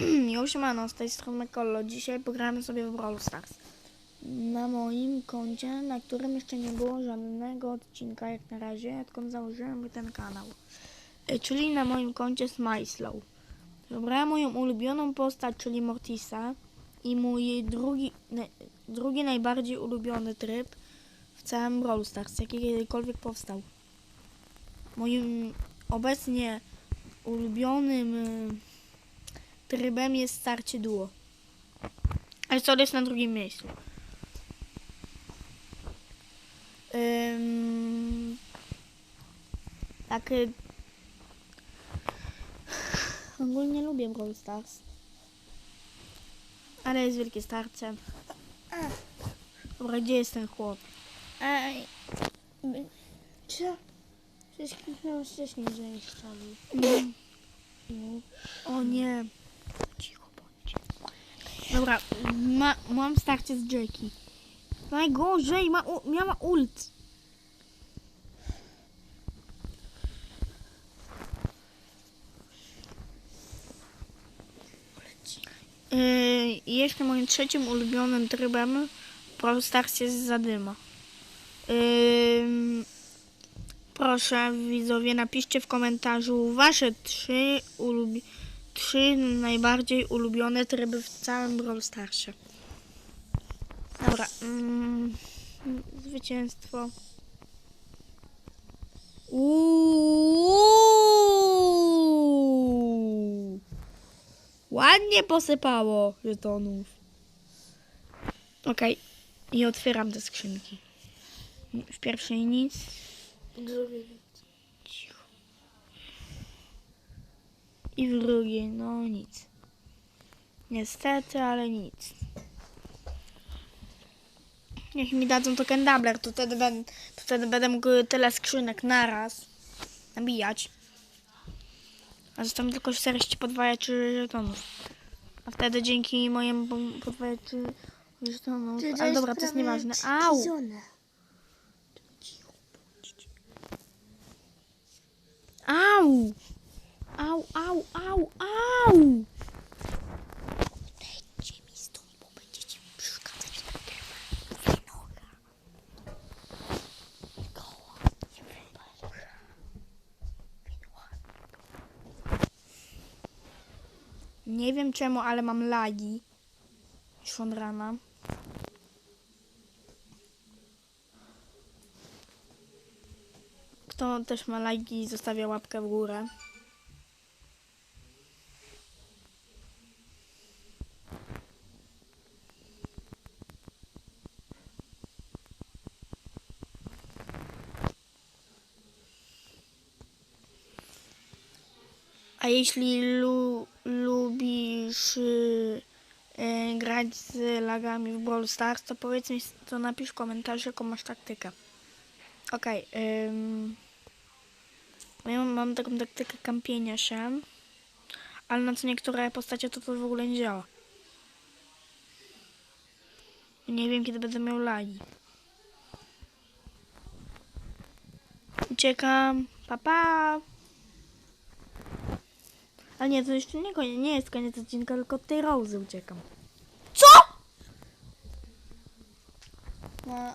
Jo, siemano, z tej strony Kollo. Dzisiaj pogramy sobie w Brawl Stars. Na moim koncie, na którym jeszcze nie było żadnego odcinka jak na razie, odkąd założyłem ten kanał. E, Czyli na moim koncie Smyslow. Wybrałem moją ulubioną postać, czyli Mortisa i mój drugi, drugi najbardziej ulubiony tryb w całym Brawl Stars, jaki kiedykolwiek powstał. Moim obecnie ulubionym y, trybem jest starcie duo. Ale co jest na drugim miejscu. Ym, tak. y, Ogólnie lubię Brawl Stars. Ale jest wielkie starcie. Dobra, gdzie jest ten chłop? Ej, co? Przecież kliknąłem wcześniej, że nie chciałam. Mm. O nie. Dobra, ma, mam starcie z Jackie. Najgorzej, ma, u, miała ult. Yy, jeszcze moim trzecim ulubionym trybem Brawl Stars jest zadyma. Yy, proszę widzowie, napiszcie w komentarzu wasze trzy, ulubi- trzy najbardziej ulubione tryby w całym Brawl Starsie. Dobra, mm, zwycięstwo. Uuuu. Ładnie posypało żetonów. Okej, i otwieram te skrzynki. W pierwszej nic. Cicho. I w drugiej, no nic. Niestety, ale nic. Niech mi dadzą to kendabler, to wtedy, ben, to wtedy będę mógł tyle skrzynek naraz nabijać. A zostaną tylko 40 podwajaczy żetonów. A wtedy dzięki mojemu po- podwajaczy żetonów... Ale dobra, to jest nieważne. Au! Au! Au, au, au, au! Mi stąd, bo będziecie mi przeszkadzać na. Koło. Nie. Nie wiem czemu, ale mam lagi. Już od rana. Kto też ma lajki, zostawia łapkę w górę. A jeśli lu, lubisz y, y, grać z lagami w Brawl Stars, to powiedz mi, to napisz w komentarzu, jaką masz taktykę. Okej. ym, ja mam, mam taką taktykę kampienia się, ale na co niektóre postacie to to w ogóle nie działa. Nie wiem, kiedy będę miał lagi. Uciekam. Pa, pa. Ale nie, to jeszcze nie, koniec, nie jest koniec odcinka, tylko od tej Rozy uciekam. Co? No,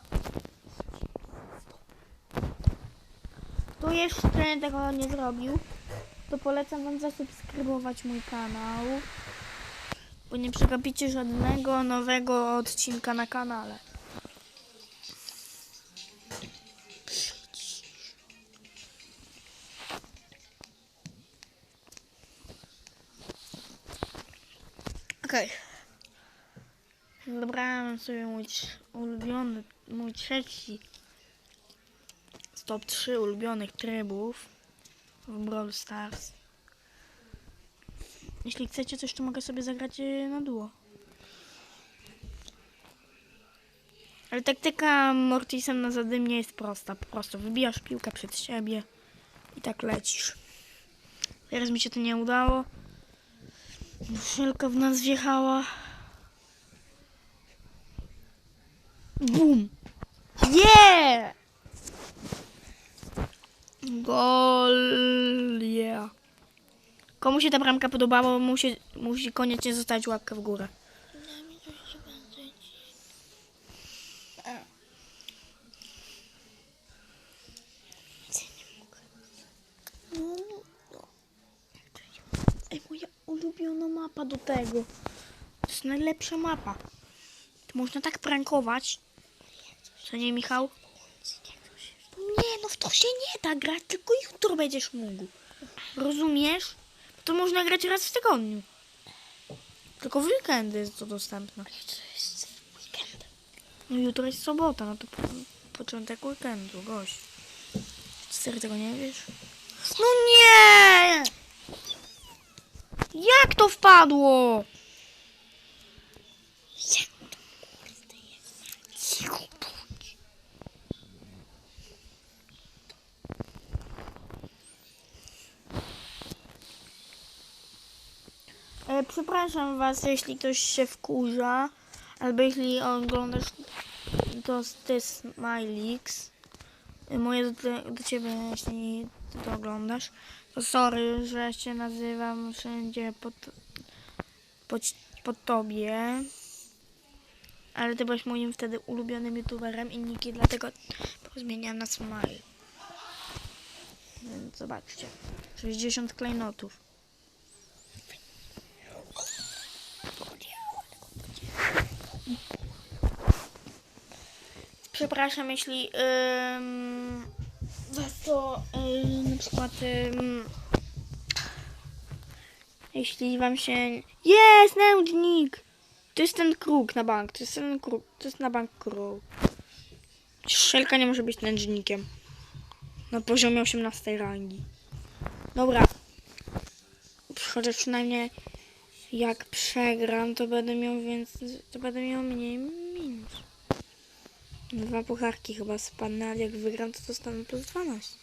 Kto jeszcze tego nie zrobił, to polecam wam zasubskrybować mój kanał, bo nie przegapicie żadnego nowego odcinka na kanale. Okej. Dobrałem sobie mój ulubiony, mój trzeci top 3 ulubionych trybów w Brawl Stars. Jeśli chcecie coś, to mogę sobie zagrać e, na duo. Ale taktyka Mortisem na zadymnie jest prosta. Po prostu wybijasz piłkę przed siebie i tak lecisz. Teraz mi się to nie udało. Szelka w nas wjechała. Bum! Yeah! Gol, yeah. Komu się ta bramka podobała, musi, musi koniecznie zostawić łapkę w górę. No, Ej, moja ulubiona mapa do tego. To jest najlepsza mapa. To można tak prankować. Co nie, Michał? Nie, no w to się nie da grać, tylko jutro będziesz mógł. Rozumiesz? To można grać raz w tygodniu. Tylko w weekendy jest to dostępne. To jest weekend. No jutro jest sobota, no to po, początek weekendu, gość. Ty tego nie wiesz? No nie! Jak to wpadło? Jak to jest? E, przepraszam was, jeśli ktoś się wkurza, albo jeśli oglądasz to ty Smilix. E, Moje do, do ciebie, jeśli to oglądasz. Sorry, że się nazywam wszędzie pod, pod, pod tobie. Ale ty byłeś moim wtedy ulubionym youtuberem i niki, dlatego zmieniam na Smile. Więc zobaczcie. 60 klejnotów. Przepraszam, jeśli was to ym, na przykład ym, jeśli wam się jest nędznik! To jest ten kruk na bank to jest ten kruk to jest na bank kruk. Szelka nie może być nędznikiem. Na poziomie 18 rangi. Dobra. Chociaż przynajmniej jak przegram to będę miał więcej to będę miał mniej Dwa pucharki chyba spadnę, ale jak wygram, to dostanę plus 12.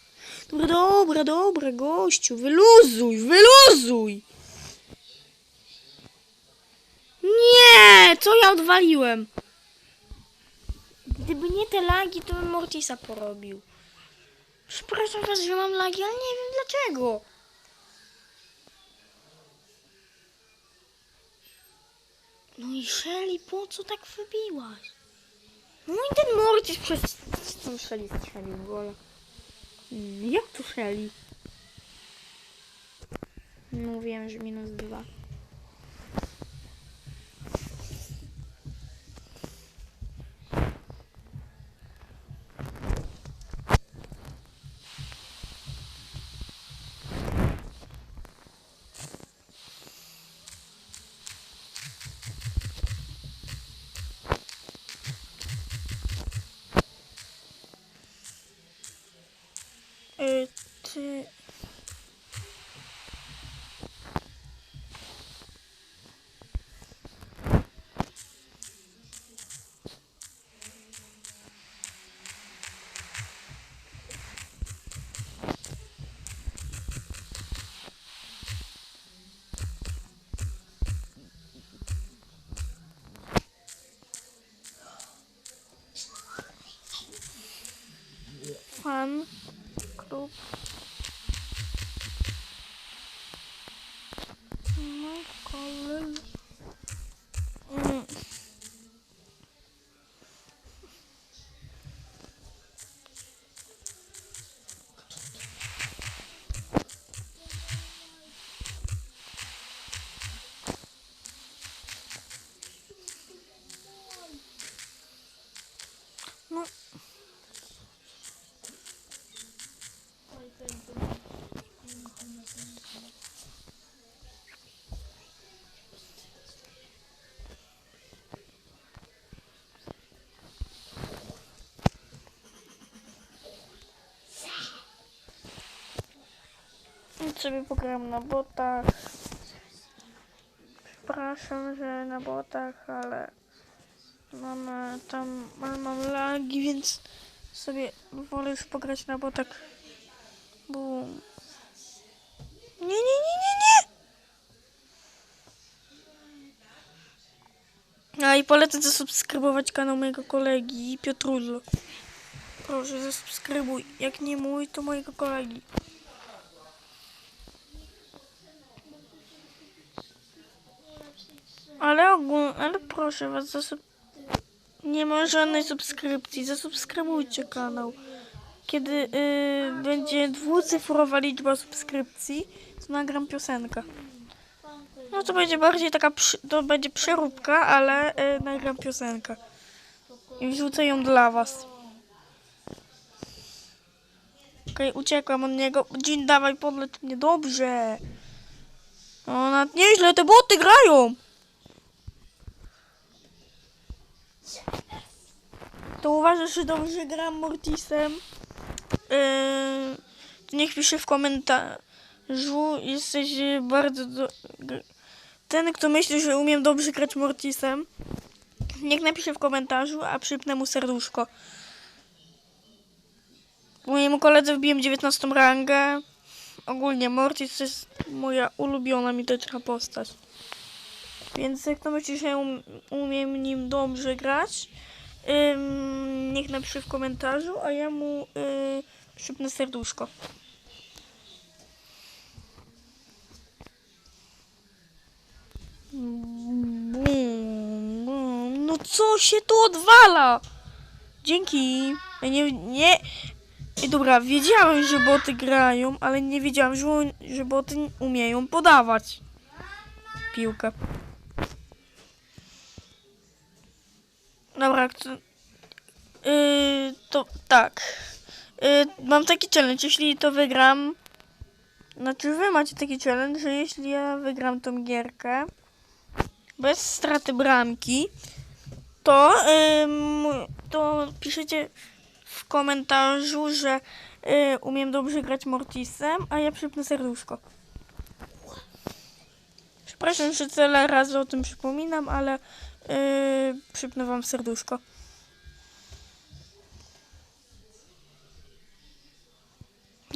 Dobra, dobra, dobra, gościu, wyluzuj, wyluzuj! Nie, co ja odwaliłem? Gdyby nie te lagi, to bym Mortisa porobił. Przepraszam was, że mam lagi, ale nie wiem dlaczego. No i Shelly, po co tak wybiłaś? No i ten Mortis przez tą Shelly strzelił gola. Mm, Jak tu Shelly? Mówiłem, że minus dwa. Y, ty... sobie pogram na botach. Przepraszam, że na botach, ale mamy tam, ale mam lagi, więc sobie wolę już pograć na botach. Bum. Nie, nie, nie, nie, nie. A i polecę zasubskrybować kanał mojego kolegi Piotrullo. Proszę, zasubskrybuj. Jak nie mój, to mojego kolegi. Ale ogólnie, ale proszę was, zasub... nie ma żadnej subskrypcji. Zasubskrybujcie kanał. Kiedy y, będzie dwucyfrowa liczba subskrypcji, to nagram piosenkę. No to będzie bardziej taka, to będzie przeróbka, ale y, nagram piosenkę. I wrzucę ją dla was. Okej, uciekłam od niego. Dzień, dawaj, podleć mnie. Dobrze. O, nad nieźle te boty grają. To uważasz, że dobrze gram Mortisem? Yy, niech pisze w komentarzu. Jesteś bardzo... Do... Ten, kto myśli, że umiem dobrze grać Mortisem, niech napisze w komentarzu, a przypnę mu serduszko. Mojemu koledze wbiłem 19 rangę. Ogólnie Mortis to jest moja ulubiona mityczna postać. Więc jak to myślisz, że um, umiem nim dobrze grać, ym, niech napisze w komentarzu, a ja mu yy, przypnę serduszko. No co się tu odwala? Dzięki. Nie, nie. I dobra, wiedziałem, że boty grają, ale nie wiedziałem, że, że boty umieją podawać piłkę. Dobra, to, yy, to tak. Yy, mam taki challenge, jeśli to wygram. Znaczy, wy macie taki challenge, że jeśli ja wygram tą gierkę bez straty bramki, to, ym, to piszecie w komentarzu, że y, umiem dobrze grać Mortisem, a ja przypnę serduszko. Przepraszam, że tyle razy o tym przypominam, ale y, przypnę wam serduszko.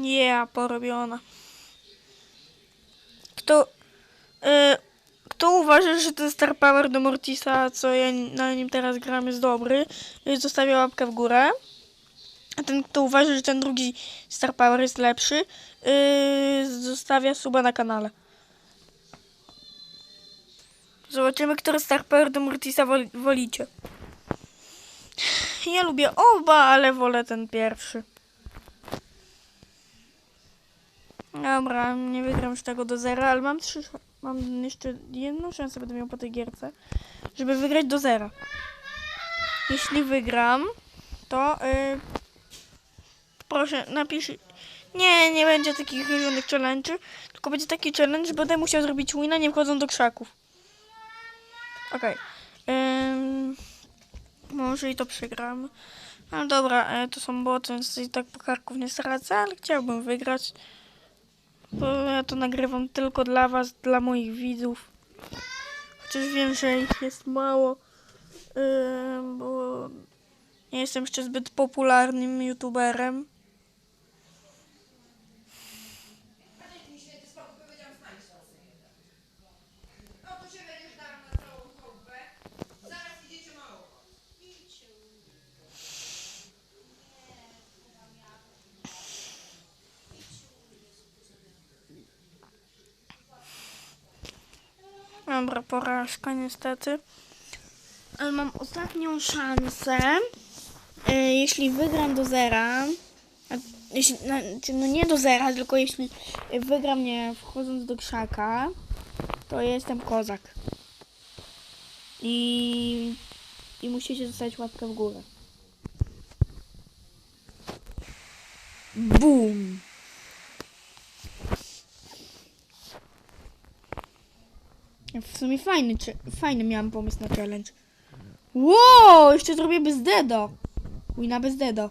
Yeah, porobiona. Kto, y, kto uważa, że ten Star Power do Mortisa, co ja na nim teraz gram, jest dobry, y, zostawia łapkę w górę. A ten, kto uważa, że ten drugi Star Power jest lepszy, yy, zostawia suba na kanale. Zobaczymy, który Star Power do Mortisa wol, wolicie. Ja lubię oba, ale wolę ten pierwszy. Dobra, nie wygram już tego do zera, ale mam trzy, mam jeszcze jedną szansę, będę miał po tej gierce, żeby wygrać do zera. Jeśli wygram, to yy, proszę, napisz. Nie, nie będzie takich żadnych challenge'y, tylko będzie taki challenge, będę musiał zrobić wina, nie wchodząc do krzaków. Okej. Ym, może i to przegram. No dobra, e, to są boty, więc i tak pucharków nie stracę, ale chciałbym wygrać. Bo ja to nagrywam tylko dla was, dla moich widzów. Chociaż wiem, że ich jest mało. Ym, bo nie jestem jeszcze zbyt popularnym youtuberem. No to się będziesz dał na całą chałupę. Zaraz idziecie mało. Dobra, porażka niestety. Ale mam ostatnią szansę. E, jeśli wygram do zera, jeśli, no nie do zera, tylko jeśli wygram nie wchodząc do krzaka, to jestem kozak. I, i musicie zostawić łapkę w górę. Boom! W sumie fajny, czy- fajny miałam pomysł na challenge. Wow, jeszcze zrobię bez deda. Wina bez deda.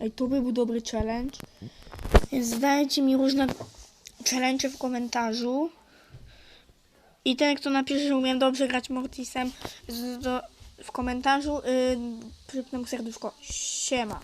Ej, to by był dobry challenge. Więc mi różne challenge w komentarzu. I ten, kto napisze, że umiem dobrze grać Mortisem w komentarzu, yy, przypnę serduszko. Siema.